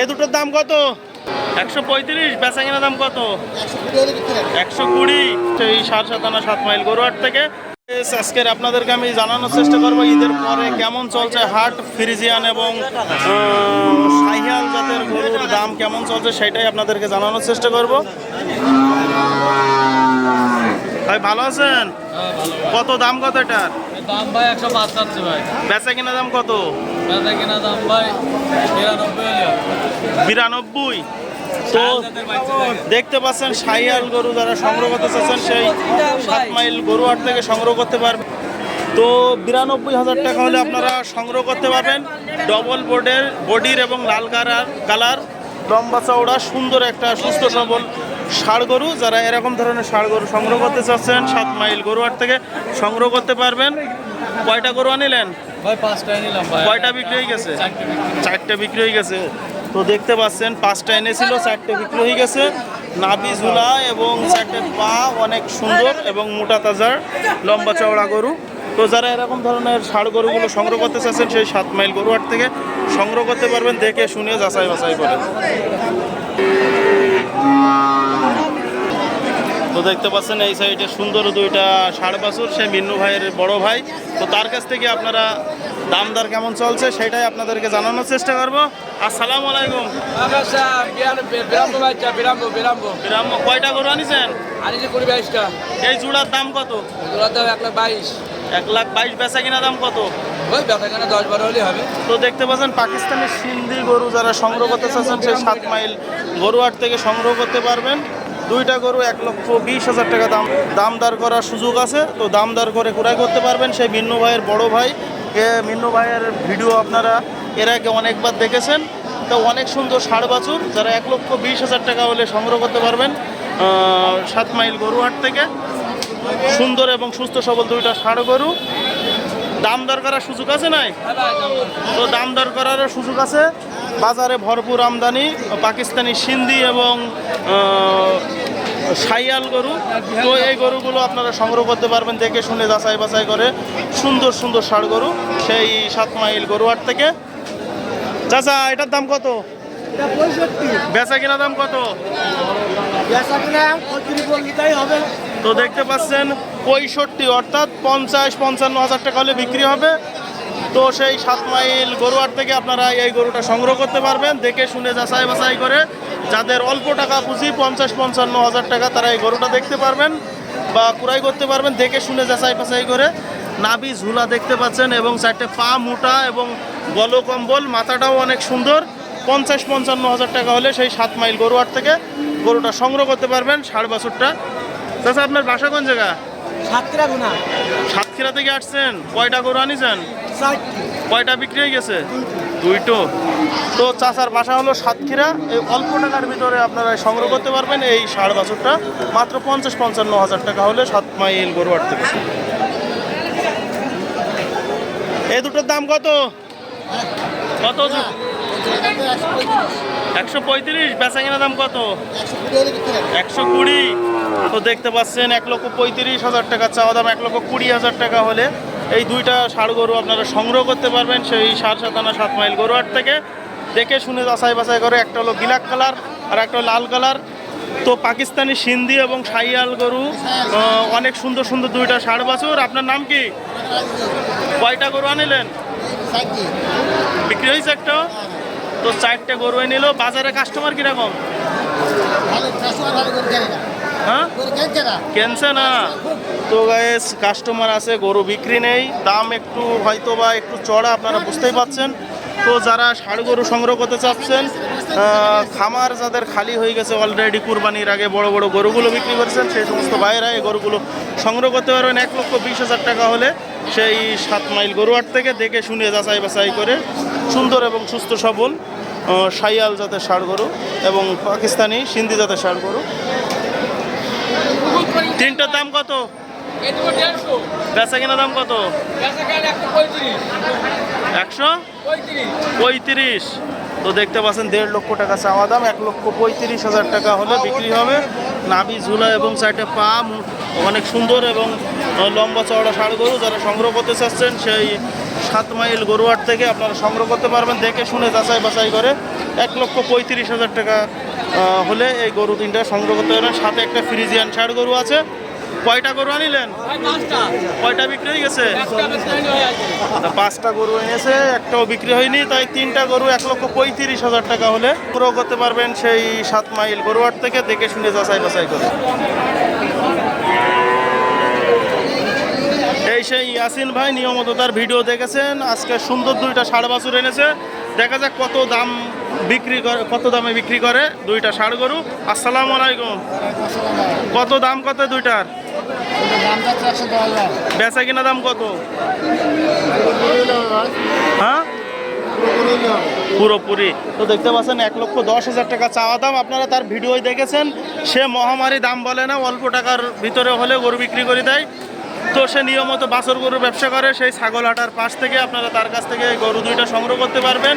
এই দুটোর দাম কত? একশো পঁয়ত্রিশ বেচা কেনা দাম কত? একশো কুড়ি এই সার সাতানা সাত মাইল গরুহাট থেকে। আজকের আপনাদেরকে আমি জানানোর চেষ্টা করব ঈদের পরে কেমন চলছে হাট ফ্রিজিয়ান এবং সাহিয়াল জাতের গরুর দাম কেমন চলছে সেটাই আপনাদেরকে জানানোর চেষ্টা করব। ভাই ভালো আছেন? কত দাম কত এটার? দাম ভাই একশো পাঁচ ভাই। বেচা কিনা দাম কত? নিরানব্বই বিরানব্বই। তো দেখতে পাচ্ছেন সাইয়াল গরু যারা সংগ্রহ করতে চাচ্ছেন, সেই সাত মাইল গরু হাট থেকে সংগ্রহ করতে পারবেন তো বিরানব্বই হাজার টাকা হলে আপনারা সংগ্রহ করতে পারবেন। ডবল বোর্ডের বডির এবং লাল কালার কালার, লম্বা চওড়া, সুন্দর একটা, সুস্থ সবল ষাড় গরু। যারা এরকম ধরনের ষাড় গরু সংগ্রহ করতে চাচ্ছেন, সাত মাইল গরু হাট থেকে সংগ্রহ করতে পারবেন। কয়টা গরু আনিলেন ভাই পাঁচটায় নিলাম ভাই। কয়টা বিক্রি হয়ে গেছে? চারটে বিক্রি। হয়ে গেছে। তো দেখতে পাচ্ছেন পাঁচটা এনেছিল চারটে বিক্রি হয়ে গেছে। ঝুলা এবং চারটে পা অনেক সুন্দর এবং মোটা তাজার লম্বা চওড়া গরু। তো যারা এরকম ধরনের ষাড় গরুগুলো সংগ্রহ করতে চাচ্ছেন সেই সাত মাইল থেকে সংগ্রহ করতে পারবেন দেখে শুনে যাচাই বাছাই করে। তো দেখতে পাচ্ছেন এই সাইডে সুন্দর দুইটা ষাড় বাছুর সে মিন্নু ভাইয়ের বড় ভাই। তো তার কাছ থেকে আপনারা দাম দর কেমন চলছে সেটাই আপনাদেরকে জানানোর চেষ্টা করব। আসসালামু আলাইকুম। কয়টা গরু আনিছেন? এই জুড়ার দাম কত? এগুলোর দাম এক লাখ বাইশ। এক লাখ বাইশ বেচা কিনা দাম কত? ওই কেনা দশ বারো হলে হবে। তো দেখতে পাচ্ছেন পাকিস্তানের সিন্ধি গরু যারা সংগ্রহ করতে চাচ্ছেন সেই সাত মাইল গরুহাট থেকে সংগ্রহ করতে পারবেন। দুইটা গরু এক লক্ষ বিশ হাজার টাকা দাম দাম দর করার সুযোগ আছে। তো দাম দর করে ক্রয় করতে পারবেন সেই মিন্নু ভাইয়ের বড় ভাই। এ মিন্নু ভাইয়ের ভিডিও আপনারা এর আগে অনেকবার দেখেছেন। তো অনেক সুন্দর ষাড় বাছুর, যারা এক লক্ষ বিশ হাজার টাকা হলে সংগ্রহ করতে পারবেন সাত মাইল গরুহাট থেকে। সুন্দর এবং সুস্থ সবল দুইটা ষাড় গরু। দাম দর করার সুযোগ আছে নাই? তো দাম দর করারও সুযোগ আছে। বাজারে ভরপুর আমদানি, পাকিস্তানি সিন্ধি এবং সাইয়াল গরু। তো এই গরুগুলো আপনারা সংগ্রহ করতে পারবেন দেখে শুনে যাচাই বাছাই করে সুন্দর সুন্দর ষাড় গরু সেই সাত মাইল গরুহাট থেকে। চাচা এটার দাম কত? বেচা কিনা দাম কত? তো দেখতে পাচ্ছেন পঁয়ষট্টি অর্থাৎ পঞ্চাশ পঞ্চান্ন হাজার টাকা হলে বিক্রি হবে। তো সেই সাত মাইল গরুয়ার থেকে আপনারা এই গরুটা সংগ্রহ করতে পারবেন। দেখে শুনে যাচাই বাছাই করে যাদের অল্প টাকা পুঁজি, পঞ্চাশ, পঞ্চান্ন হাজার টাকা তারা এই গরুটা দেখতে পারবেন বা কুড়াই করতে পারবেন। দেখে শুনে যাচাই বাছাই করে নাবি ঝুলা দেখতে পাচ্ছেন এবং চারটে পা মোটা এবং গল কম্বল, মাথাটাও অনেক সুন্দর। পঞ্চাশ, পঞ্চান্ন হাজার টাকা হলে সেই সাত মাইল গরুয়ার থেকে গরুটা সংগ্রহ করতে পারবেন ষাট বছরটা। চাচা, আপনার বাসা কোন জায়গা? সাতটা গুণা সাতক্ষীরা থেকে আসছেন? কয়টা গরু আনিছেন? কয়টা বিক্রি হয়ে গেছে? দুইটো। তো চাচার বাসা হলো সাতক্ষীরা। এই অল্প টাকার ভিতরে আপনারা সংগ্রহ করতে পারবেন এই ষাট বছরটা। মাত্র পঞ্চাশ পঞ্চান্ন হাজার টাকা হলে সাত মাইল গরুয়ার থেকে এই দুটোর দাম কত? কত একশো পঁয়ত্রিশ। বেচা কেনা দাম কত? একশো কুড়ি। তো দেখতে পাচ্ছেন এক লক্ষ পঁয়ত্রিশ হাজার টাকা, চাওয়া দাম এক লক্ষ কুড়ি হাজার টাকা হলে এই দুইটা ষাড় গরু আপনারা সংগ্রহ করতে পারবেন সেই সার সাতানা সাত মাইল গরু হাট থেকে। দেখে শুনে যাচাই বাছাই করে, একটা হলো ব্ল্যাক কালার আর একটা লাল কালার। তো পাকিস্তানি সিন্ধি এবং সাইয়াল গরু অনেক সুন্দর সুন্দর দুইটা ষাড় বাছুর। আপনার নাম কি? কয়টা গরু আনিলেন? বিক্রি হয়েছে একটা? তো চারটে গরু নিল। বাজারে কাস্টমার কীরকম? হ্যাঁ? কেনছে না? তো গায়েস কাস্টমার আছে গরু বিক্রি নেই। দাম একটু হয়তো বা একটু চড়া আপনারা বুঝতেই পাচ্ছেন। তো যারা ষাড় গরু সংগ্রহ করতে চাচ্ছেন খামার যাদের খালি হয়ে গেছে অলরেডি কুরবানির আগে বড় বড় গরুগুলো বিক্রি করেছেন সেই সমস্ত বাইরা এই গরুগুলো সংগ্রহ করতে পারবেন। এক লক্ষ বিশ হাজার টাকা হলে সেই সাত মাইল গরুয়ার থেকে দেখে শুনে যাচাই বাছাই করে সুন্দর এবং সুস্থ সবল আহ, সাইয়াল জাতের ষাড় গরু এবং পাকিস্তানি সিন্ধি জাতের ষাড় গরু। তিনটার দাম কত? বেচা কেনা দাম কত? একশো? পঁয়ত্রিশ। তো দেখতে পাচ্ছেন, দেড় লক্ষ টাকা চাওয়া দাম, এক লক্ষ পঁয়ত্রিশ হাজার টাকা হলে বিক্রি হবে। নাবি ঝুলা এবং সাইডে পা অনেক সুন্দর এবং লম্বা চওড়া ষাড় গরু। যারা সংগ্রহ করতে চাচ্ছেন, সেই সাত মাইল গরুহাট থেকে আপনারা সংগ্রহ করতে পারবেন। দেখে শুনে যাচাই বাছাই করে এক লক্ষ পঁয়ত্রিশ হাজার টাকা হলে এই গরু তিনটা সংগ্রহ করতে পারবেন সাথে একটা ফ্রিজিয়ান ষাড় গরু আছে। কয়টা গরু আনিলেন? কয়টা বিক্রি হয়ে গেছে? পাঁচটা গরু এনেছে, একটাও বিক্রি হয়নি। তাই তিনটা গরু এক লক্ষ পঁয়ত্রিশ হাজার টাকা হলে পুরো করতে পারবেন সেই সাত মাইল গরুয়ার থেকে, দেখে শুনে যাচাই বাছাই করে। এই সেই ইয়াসিন ভাই নিয়মিত তার ভিডিও দেখেছেন। আজকে সুন্দর দুইটা ষাড় বাছুর এনেছে। দেখা যাক কত দাম বিক্রি করে কত দামে বিক্রি করে দুইটা ষাড় গরু। আসসালাম আলাইকুম। কত দাম কত দুইটার? বেচা কিনা দাম কত? হ্যাঁ? পুরোপুরি। তো দেখতে পাচ্ছেন, এক লক্ষ দশ হাজার টাকা চাওয়া দাম। আপনারা তার ভিডিওই দেখেছেন। সে মহামারী দাম বলে না, অল্প টাকার ভিতরে হলে গরু বিক্রি করে দেয়। তো সে নিয়মিত বাছর গরুর ব্যবসা করে, সেই ছাগল হাটার পাশ থেকে আপনারা তার কাছ থেকে গরু দুইটা সংগ্রহ করতে পারবেন।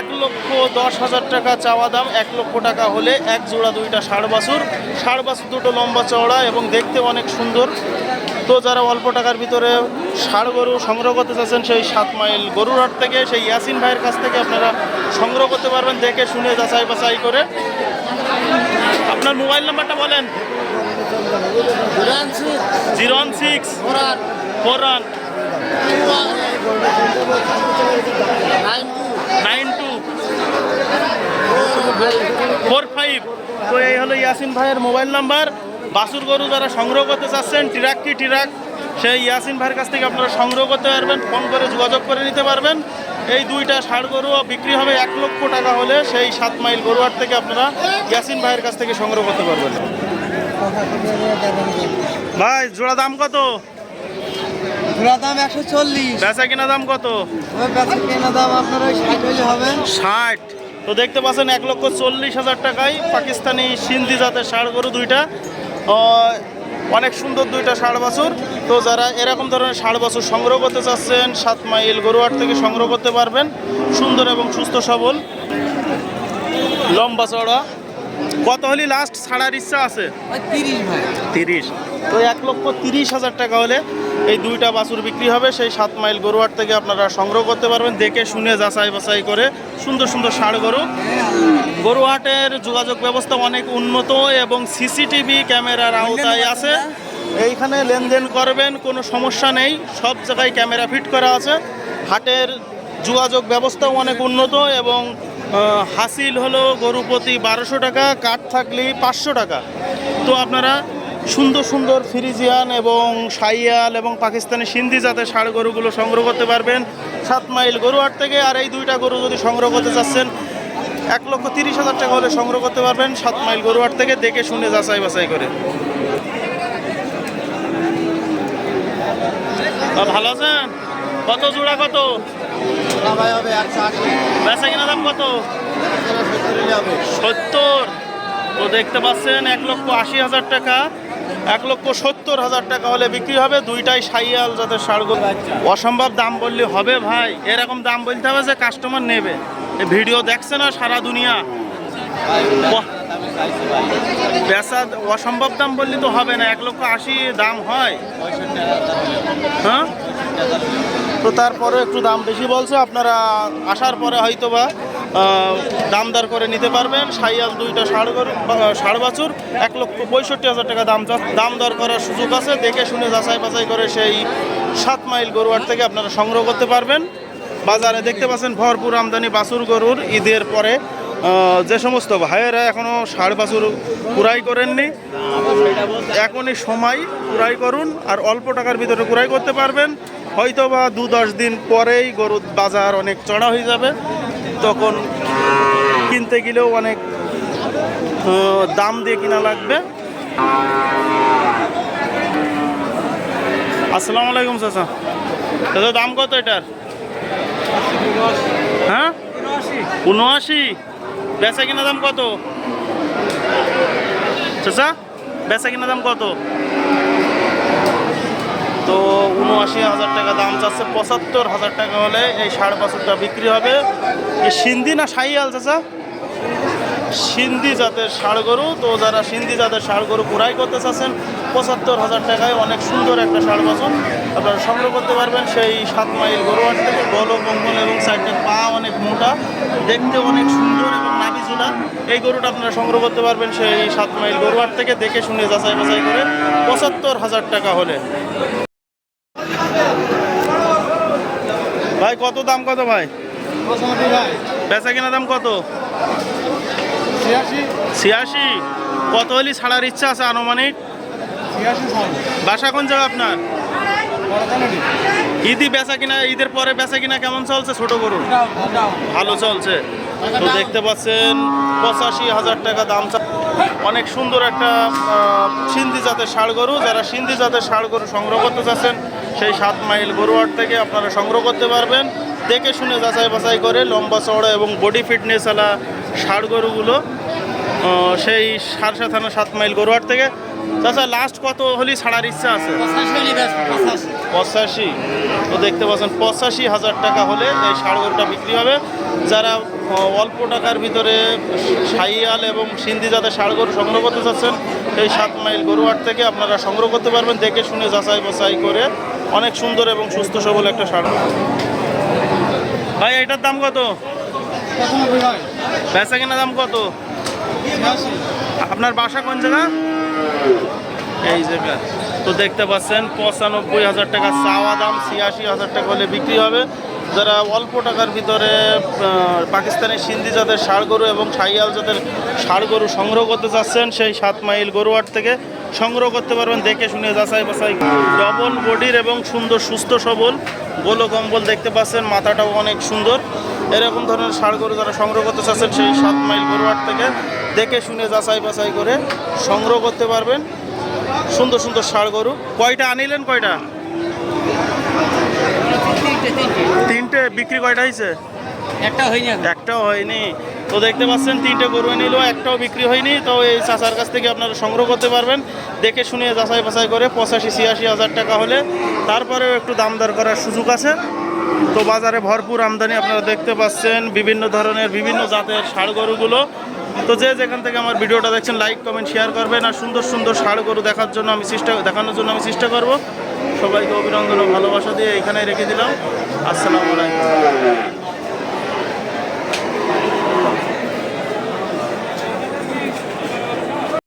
এক লক্ষ দশ হাজার টাকা চাওয়া দাম, এক লক্ষ টাকা হলে এক জোড়া দুইটা ষাড় বাছুর। ষাড় বাছুর দুটো লম্বা চওড়া এবং দেখতে অনেক সুন্দর। তো যারা অল্প টাকার ভিতরে ষাড় গরু সংগ্রহ করতে চাচ্ছেন, সেই সাত মাইল গরুর হাট থেকে, সেই ইয়াসিন ভাইয়ের কাছ থেকে আপনারা সংগ্রহ করতে পারবেন, দেখে শুনে যাচাই বাছাই করে। আপনার মোবাইল নাম্বারটা বলেন। Zero one six four one nine two. Four five. তো এই হলো ইয়াসিন ভাইয়ের মোবাইল নাম্বার। বাসুর গরু যারা সংগ্রহ করতে চাচ্ছেন টিরাক কি টিরাক? সেই ইয়াসিন ভাইয়ের কাছ থেকে আপনারা সংগ্রহ করতে পারবেন ফোন করে যোগাযোগ করে নিতে পারবেন। এই দুইটা ষাড় গরু বিক্রি হবে এক লক্ষ টাকা হলে সেই সাত মাইল গরুয়ার থেকে আপনারা ইয়াসিন ভাইয়ের কাছ থেকে সংগ্রহ করতে পারবেন। ভাই জোড়া দাম কত? ঘোড়া দাম একশো চল্লিশ। বেচা কিনা দাম কত? বেচা কেনা দাম আপনার ওই ষাট হইলে হবে। ষাট। তো দেখতে পাচ্ছেন এক লক্ষ চল্লিশ হাজার টাকায় পাকিস্তানি সিন্ধি জাতের ষাড় গরু দুইটা। অনেক সুন্দর দুইটা ষাড় বাছুর। তো যারা এরকম ধরনের ষাড় বাছুর সংগ্রহ করতে চাচ্ছেন সাত মাইল গরুয়াট থেকে সংগ্রহ করতে পারবেন। সুন্দর এবং সুস্থ সবল। লম্বা চড়া কত হলি লাস্ট ছাড়ার ইচ্ছা আছে? তিরিশ তো এক লক্ষ তিরিশ হাজার টাকা হলে এই দুইটা বাছুর বিক্রি হবে। সেই সাত মাইল গরুয়াট থেকে আপনারা সংগ্রহ করতে পারবেন। দেখে শুনে যাচাই বাছাই করে সুন্দর সুন্দর ষাড় গরু। গরুহাটের যোগাযোগ ব্যবস্থা অনেক উন্নত এবং সিসিটিভি ক্যামেরার আওতায় আছে। এইখানে লেনদেন করবেন কোনো সমস্যা নেই। সব জায়গায় ক্যামেরা ফিট করা আছে। হাটের যোগাযোগ ব্যবস্থাও অনেক উন্নত এবং হাসিল হলো গরু প্রতি বারোশো টাকা, কাঠ থাকলে পাঁচশো টাকা। তো আপনারা সুন্দর সুন্দর ফিরিজিয়ান এবং সাইয়াল এবং পাকিস্তানি সিন্ধি জাতের ষাড় গরুগুলো সংগ্রহ করতে পারবেন। সাত মাইল গরুহাট থেকে আর এই দুইটা গরু যদি সংগ্রহ করতে চাচ্ছেন, এক লক্ষ তিরিশ হাজার টাকা হলে সংগ্রহ করতে পারবেন সাত মাইল গরুহাট থেকে, দেখে শুনে যাচাই বাছাই করে। ভালো আছেন? কত জোড়া কত? ভাই হবে একশো আশি। বেচা কিনা দাম কত? সত্তর। তো দেখতে পাচ্ছেন, এক লক্ষ আশি হাজার টাকা, এক লক্ষ সত্তর হাজার টাকা হলে বিক্রি হবে। দুইটাই সাইয়াল যাদের সারগোল অসম্ভব দাম বললে হবে ভাই। এরকম দাম বলতে হবে যে কাস্টমার নেবে। ভিডিও দেখছে না সারা দুনিয়া। বেচা অসম্ভব দাম বললে তো হবে না। এক লক্ষ আশি দাম হয়। হ্যাঁ? তো তারপরে একটু দাম বেশি বলছে আপনারা আসার পরে হয়তো বা আহ, দামদার করে নিতে পারবেন। সাইয়াল দুইটা ষাড় ষাড় বাছুর এক লক্ষ পঁয়ষট্টি হাজার টাকা দাম দাম দর করার সুযোগ আছে। দেখে শুনে যাচাই বাছাই করে সেই সাত মাইল গরুয়ার থেকে আপনারা সংগ্রহ করতে পারবেন। বাজারে দেখতে পাচ্ছেন ভরপুর আমদানি বাছুর গরুর ঈদের পরে যে সমস্ত ভাইয়েরা এখনও ষাড় বাছুর কুড়াই করেননি এখনই সময় কুড়াই করুন আর অল্প টাকার ভিতরে কুড়াই করতে পারবেন। হয়তো বা দু দশ দিন পরেই গরুর বাজার অনেক চড়া হয়ে যাবে। তখন কিনতে গেলেও অনেক দাম দিয়ে কিনা লাগবে। আসসালামু আলাইকুম চাচা। চাচা, দাম কত এটার? হ্যাঁ? উনআশি। বেচা কিনা দাম কত? চাচা, বেচা কিনা দাম কত? তো উনআশি হাজার টাকা দাম চাচ্ছে। পঁচাত্তর হাজার টাকা হলে এই সাড়ে পাঁচশোটা বিক্রি হবে। এই সিন্ধি না সাইয়াল চাচা? সিন্ধি জাতের ষাড় গরু। তো যারা সিন্ধি জাতের ষাড় গরু কুড়াই করতে চাচ্ছেন, পঁচাত্তর হাজার টাকায় অনেক সুন্দর একটা ষাড় বাছুর আপনারা সংগ্রহ করতে পারবেন সেই সাত মাইল গরুয়ার থেকে। বল মঙ্গল এবং সাইডের পা অনেক মোটা, দেখতে অনেক সুন্দর এবং নাবিজুলা এই গরুটা আপনারা সংগ্রহ করতে পারবেন সেই সাত মাইল গরুয়ার থেকে। দেখে শুনে যাচাই বাছাই করে পঁচাত্তর হাজার টাকা হলে। ভাই কত দাম কত ভাই? বেচা কেনা দাম কত? ছিয়াশি। কত হলি ছাড়ার ইচ্ছা আছে আনুমানিক? বাসা কোন জায়গা আপনার? ঈদই বেচা কিনা ঈদের পরে বেচা কিনা কেমন চলছে? ছোট গরু? ভালো চলছে। তো দেখতে পাচ্ছেন পঁচাশি হাজার টাকা দাম অনেক সুন্দর একটা সিন্ধি জাতের ষাড় গরু। যারা সিন্ধি জাতের ষাড় গরু সংগ্রহ করতে চাচ্ছেন সেই সাত মাইল গরুয়ার থেকে আপনারা সংগ্রহ করতে পারবেন। দেখে শুনে যাচাই বাছাই করে লম্বা চড়া এবং বডি ফিটনেস আলা ষাড় গরুগুলো সেই সারসা থানা সাত মাইল গরুয়ার থেকে। চাচা লাস্ট কত হলি ছাড়ার ইচ্ছা আছে? পঁচাশি তো দেখতে পাচ্ছেন পঁচাশি হাজার টাকা হলে এই ষাড় গরুটা বিক্রি হবে। যারা অল্প টাকার ভিতরে সাইয়াল এবং সিন্ধি জাতের ষাড় গরু সংগ্রহ করতে চাচ্ছেন এই সাত মাইল গরুয়ার থেকে আপনারা সংগ্রহ করতে পারবেন। দেখে শুনে যাচাই বাছাই করে অনেক সুন্দর এবং সুস্থ সবল একটা গরু ভাই, এটার দাম কত? বেচা কেনা দাম কত? আপনার বাসা কোন জায়গা? এই জায়গা। তো দেখতে পাচ্ছেন, পঁচানব্বই হাজার টাকা চাওয়া দাম, ছিয়াশি হাজার টাকা হলে বিক্রি হবে। যারা অল্প টাকার ভিতরে পাকিস্তানের সিন্ধি জাতের ষাড় গরু এবং সাইয়াল জাতের ষাড় গরু সংগ্রহ করতে চাচ্ছেন, সেই সাত মাইল গরুয়ার থেকে সংগ্রহ করতে পারবেন দেখে শুনে যাচাই বাছাই ডবল বডির এবং সুন্দর সুস্থ সবল গোলো কম্বল দেখতে পাচ্ছেন মাথাটাও অনেক সুন্দর। এরকম ধরনের ষাড় গরু যারা সংগ্রহ করতে চাচ্ছেন সেই সাত মাইল গরুয়ার থেকে দেখে শুনে যাচাই বাছাই করে সংগ্রহ করতে পারবেন। সুন্দর সুন্দর ষাড় গরু। কয়টা আনিলেন কয়টা? তিনটে বিক্রি কয়টা হয়েছে? একটা হয়নি একটাও হয়নি। তো দেখতে পাচ্ছেন, তিনটে গরু নিলেও একটাও বিক্রি হয়নি। তো এই চাচার কাছ থেকে আপনারা সংগ্রহ করতে পারবেন। দেখে শুনে যাচাই বাছাই করে পঁচাশি, ছিয়াশি হাজার টাকা হলে। তারপরেও একটু দাম দর করার সুযোগ আছে। তো বাজারে ভরপুর আমদানি আপনারা দেখতে পাচ্ছেন, বিভিন্ন ধরনের, বিভিন্ন জাতের ষাড় গরুগুলো। তো যে যেখান থেকে আমার ভিডিওটা দেখছেন লাইক কমেন্ট শেয়ার করবেন। আর সুন্দর সুন্দর ষাড় গরু দেখার জন্য আমি চেষ্টা, দেখানোর জন্য আমি চেষ্টা করব। সবাইকে অভিনন্দন ও ভালোবাসা দিয়ে এখানে রেখে দিলাম। আসসালামু আলাইকুম।